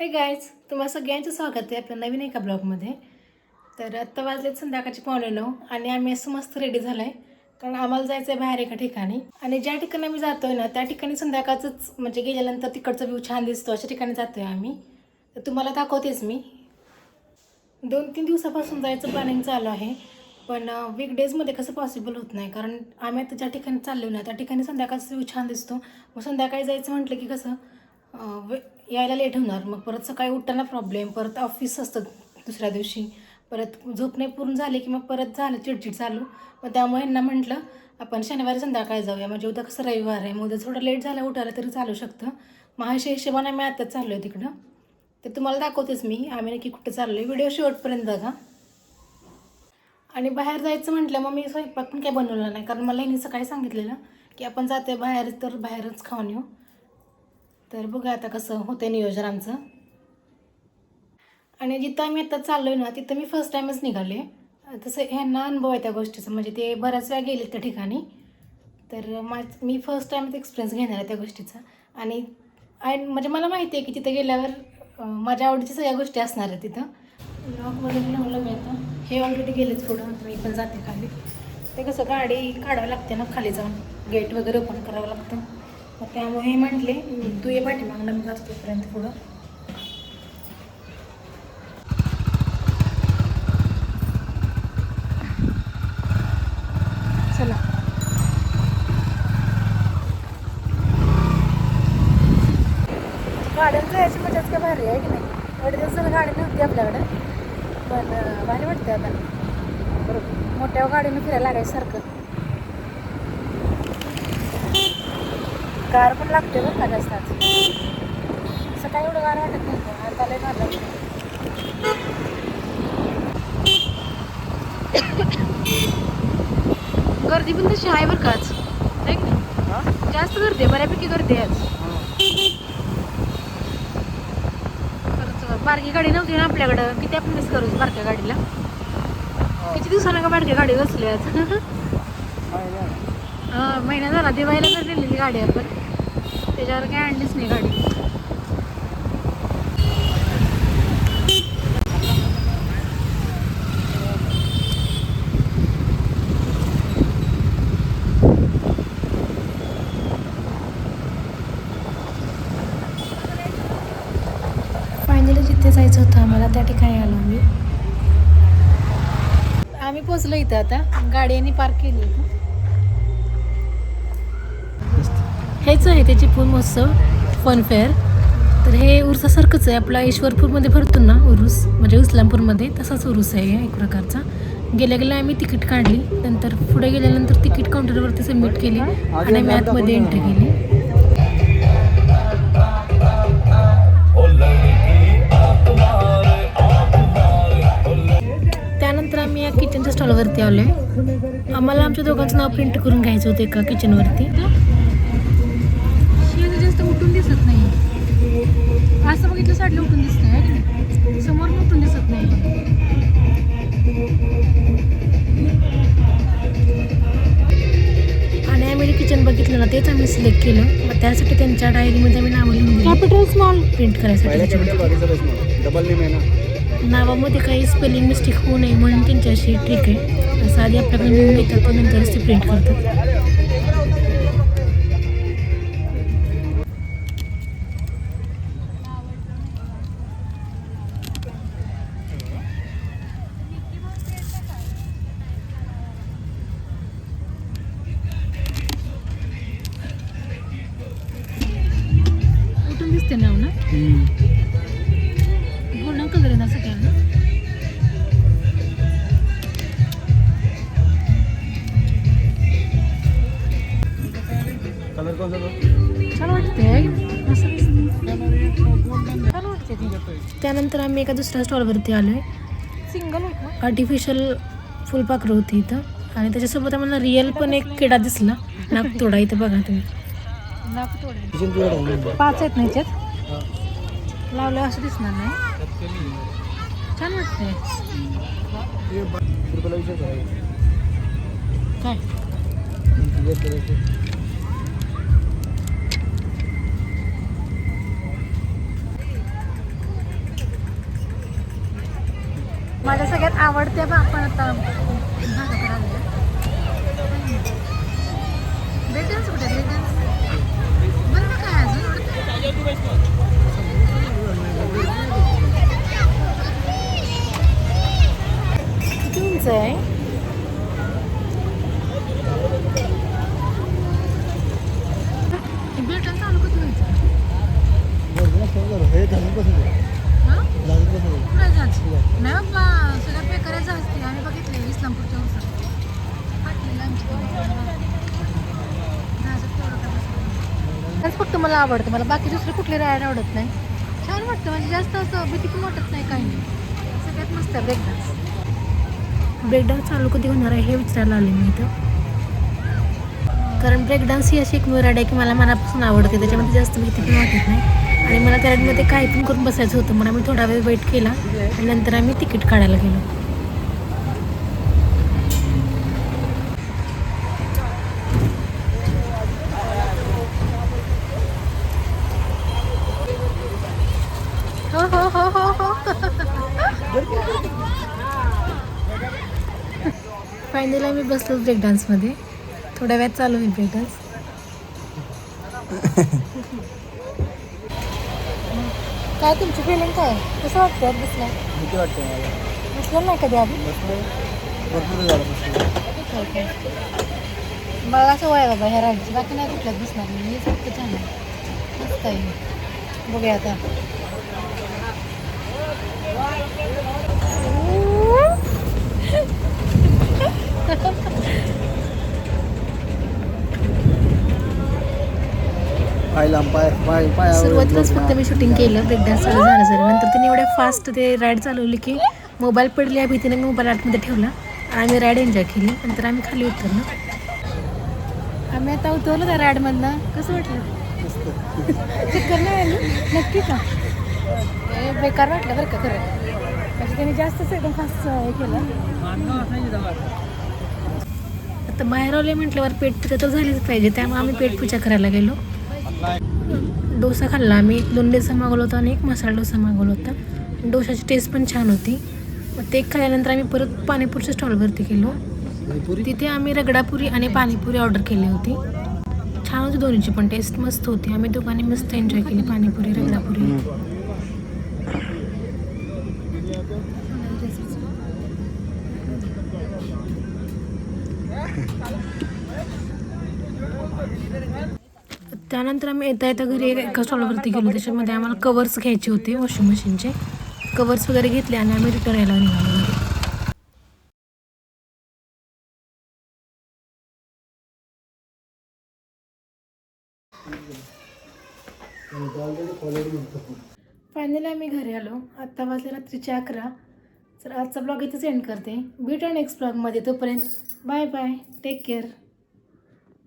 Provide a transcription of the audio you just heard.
हे गाईज तुम्हाला सगळ्यांचं स्वागत आहे आपल्या नवीन एका ब्लॉगमध्ये. तर आत्ता वाजलेत संध्याकाळचे पावणे नऊ आणि आम्ही असं मस्त रेडी झालो आहे कारण आम्हाला जायचं आहे बाहेर एका ठिकाणी. आणि ज्या ठिकाणी आम्ही जातो आहे ना त्या ठिकाणी संध्याकाळचंच म्हणजे गेल्यानंतर तिकडचा व्ह्यू छान दिसतो अशा ठिकाणी जातो आहे आम्ही. तर तुम्हाला दाखवतेच मी. दोन तीन दिवसापासून जायचं प्लॅनिंग चालू आहे. पण वीकडेजमध्ये कसं पॉसिबल होत नाही. कारण आम्ही आता ज्या ठिकाणी चाललो ना त्या ठिकाणी संध्याकाळचा व्ह्यू छान दिसतो. मग संध्याकाळी जायचं म्हटलं की कसं यायला लेट होणार. मग परत सकाळी उठताना प्रॉब्लेम परत ऑफिस असतं दुसऱ्या दिवशी. परत झोप नाही पूर्ण झाली की मग परत झालं चिडचिड चालू. मग त्यामुळे यांना म्हटलं आपण शनिवारी संध्याकाळी जाऊया. म्हणजे उद्या कसं रविवार आहे? मग उद्या थोडं लेट झालं उठायला तरी चालू शकतं. मग अशा हिशेबाने आम्ही आताच चाललो आहे तिकडं. तर तुम्हाला दाखवतेच मी. आम्ही नक्की कुठं चाललो आहे व्हिडिओ शेवटपर्यंत बघा. आणि बाहेर जायचं म्हटलं मग मी स्वयंपाक पण काही बनवला नाही. कारण मला यांनी सकाळी सांगितलेलं की आपण जाते बाहेर तर बाहेरच खाऊन येऊ. तर बघा आता कसं होतं नियोजन आमचं. आणि जिथं आम्ही आता चाललो आहे ना तिथं मी फर्स्ट टाईमच निघाले. तसं ह्यांना अनुभव आहे त्या गोष्टीचा म्हणजे ते बऱ्याच वेळा गेले त्या ठिकाणी. तर मा मी फर्स्ट टाईमच एक्सपिरियन्स घेणार आहे त्या गोष्टीचा. आणि आणि म्हणजे मला माहिती आहे की तिथं गेल्यावर माझ्या आवडीच्या सगळ्या गोष्टी असणार आहेत तिथं. लॉक वगैरे लावलं मी आता. हे ऑलरेडी गेलेच पुढं आता मी पण जाते खाली. ते कसं गाडी काढावी लागते ना खाली जाऊन. गेट वगैरे ओपन करावं लागतं. मग त्यामुळे म्हटले तू ये पाठीमागणं मी जातो तोपर्यंत पुढं. चला. मजाच काय भारी आहे की नाही? एवढे दिवस गाडी नव्हती आपल्याकडे पण भारी वाटते आता. बरोबर. मोठ्या गाडीनं फिरायला लागायचं सारखं. कार पण लागते बरं का जास्त. आज सकाळी एवढं गार वाटत नाही. आता लय गार लागते गर्दी पण तशी आहे बरं का आज. है नाही? जास्त गर्दी आहे बऱ्यापैकी गर्दी आहे आज. खरंच बारकी गाडी नव्हती ना आपल्याकडं. किती आपण मिस करू बारक्या गाडीला? किती दिवसानं का बारक्या गाडी बसली आज? महिना झाला दिवाळीला तर नेलेली गाडी आपण त्याच्यावर काय आणलीच नाही गाडी. फायनली जिथे जायचं होतं आम्हाला त्या ठिकाणी आलो आम्ही. आम्ही पोचलो इथं आता. गाडी पार्क केली हेच आहे त्याची फुल महोत्सव फनफेअर तर हे उरसासारखंच आहे. आपला ईश्वरपूरमध्ये भरतो ना उरूस म्हणजे इस्लामपूरमध्ये तसाच उरूस आहे एक प्रकारचा. गेल्या गेल्या आम्ही तिकीट काढली नंतर पुढे गेल्यानंतर तिकीट काउंटरवरती सबमिट केली आणि आम्ही आतमध्ये एंट्री केली. त्यानंतर आम्ही या किचनच्या स्टॉलवरती आलो आहे आम्हाला आमच्या दोघांचं नाव प्रिंट करून घ्यायचं होतं एका किचनवरती जास्त उठून दिसत नाही. असं बघितलं साडलं उठून दिसत नाही? समोर उठून दिसत नाही. आणि आम्ही किचन बघितलं ना तेच आम्ही सिलेक्ट केलं. मग त्यासाठी त्यांच्या डायरीमध्ये आम्ही नाव लिहून कॅपिटल स्मॉल प्रिंट करायसाठी. नावामध्ये काही स्पेलिंग मिस्टेक होऊ नये म्हणून त्यांच्याशी ट्रिक आहे. असं आधी आपल्याकडे लिहून घेतात ते नंतरच ते प्रिंट करतात. छान वाटते छान त्यानंतर आम्ही एका दुसऱ्या स्टॉलवरती आलो आहे सिंगल आर्टिफिशियल फुलपाखरं होती इथं. आणि त्याच्यासोबत आम्हाला रिअल पण एक किडा दिसला. नागतोडा इथं बघा तुम्ही. पाच आहेत ना ह्याच्यात लावलं असं दिसणार नाही. छान वाटतंय. काय? माझ्या सगळ्यात आवडत्या बा आपण आता भागाकडे आलेलो. Break dance कुठे break dance? बरं ना काय अजून एवढं? किती उंच आहे break dance चालू कधी व्हायचं? हे झालं बसून हं? झालं बसून कुठे जायचं? नाही सगळ्या असते. आम्ही बघितले इस्लामपूरच्या उसात फक्त मला आवडतं. मला बाकी दुसरे कुठले राहायला आवडत नाही. छान वाटतं. म्हणजे जास्त असं भीती पण वाटत नाही काही नाही. सगळ्यात मस्त आहे ब्रेकडान्स ब्रेकडान्स चालू कधी होणार आहे हे विचारायला आले मी इथं. कारण ब्रेकडान्स ही अशी एक राईड आहे की मला मनापासून आवडते. त्याच्यामध्ये जास्त भीती पण वाटत नाही. आणि मला त्या काय पण करून बसायचं होतं म्हणून आम्ही थोडा वेळ वेट केला आणि नंतर आम्ही तिकीट काढायला गेलो. हो हो, हो, हो, हो. फायनली आम्ही बसलो ब्रेक डान्समध्ये थोड्या वेळात चालू आहे ब्रेक डान्स काय तुमची फिलिंग काय? कसं वाटतं बसला भीती वाटते मला. बसलं नाही कधी आधी? बसलं भरपूर झालं बसलं मला असं वय बाबा ह्या राईडची बाकी नाही कुठल्यात बसणार मी. हेच फक्त छान आहे. मस्त आहे. बघूया आता. पाय लांब पाय पाय पाय सुरुवातीलाच फक्त मी शूटिंग केलं ब्रेक डान्स चालू झालं झालं नंतर त्यांनी एवढ्या फास्ट ते राईड चालवली की मोबाईल पडली या भीतीने मी मोबाईल आतमध्ये ठेवला आणि आम्ही राईड एन्जॉय केली. नंतर आम्ही खाली उतरलो. आम्ही आता उतरलो त्या राईडमधनं कसं वाटलं? चक्कर नाही नक्की का? हे बेकार वाटलं बरं का खरं. म्हणजे त्यांनी जास्तच एकदम फास्ट हे केलं. आता बाहेर आले म्हटल्यावर पेट पूजा तर झालीच पाहिजे त्यामुळे आम्ही पेट पूजा करायला गेलो. डोसा खाल्ला. आम्ही एक दोन डोसा मागवला होता आणि एक मसाला डोसा मागवला होता. डोशाची टेस्ट पण छान होती. मग ते खाल्ल्यानंतर आम्ही परत पाणीपुरीच्या स्टॉलवरती गेलो. तिथे आम्ही रगडापुरी आणि पाणीपुरी ऑर्डर केली होती. छान होती दोन्हीची पण टेस्ट मस्त होती. आम्ही दोघांनी मस्त एन्जॉय केली पाणीपुरी रगडापुरी. त्यानंतर आम्ही येता येता घरी एका स्टॉलवरती गेलो. त्याच्यामध्ये आम्हाला कवर्स घ्यायचे होते वॉशिंग मशीनचे कवर्स वगैरे घेतले आणि आम्ही रिटर्न यायला निघालो फायनली आम्ही घरी आलो. आत्ता वाजले रात्रीचे अकरा. तर आजचा ब्लॉग इथेच एंड करते. भेटू नेक्स्ट ब्लॉगमध्ये तोपर्यंत बाय बाय टेक केअर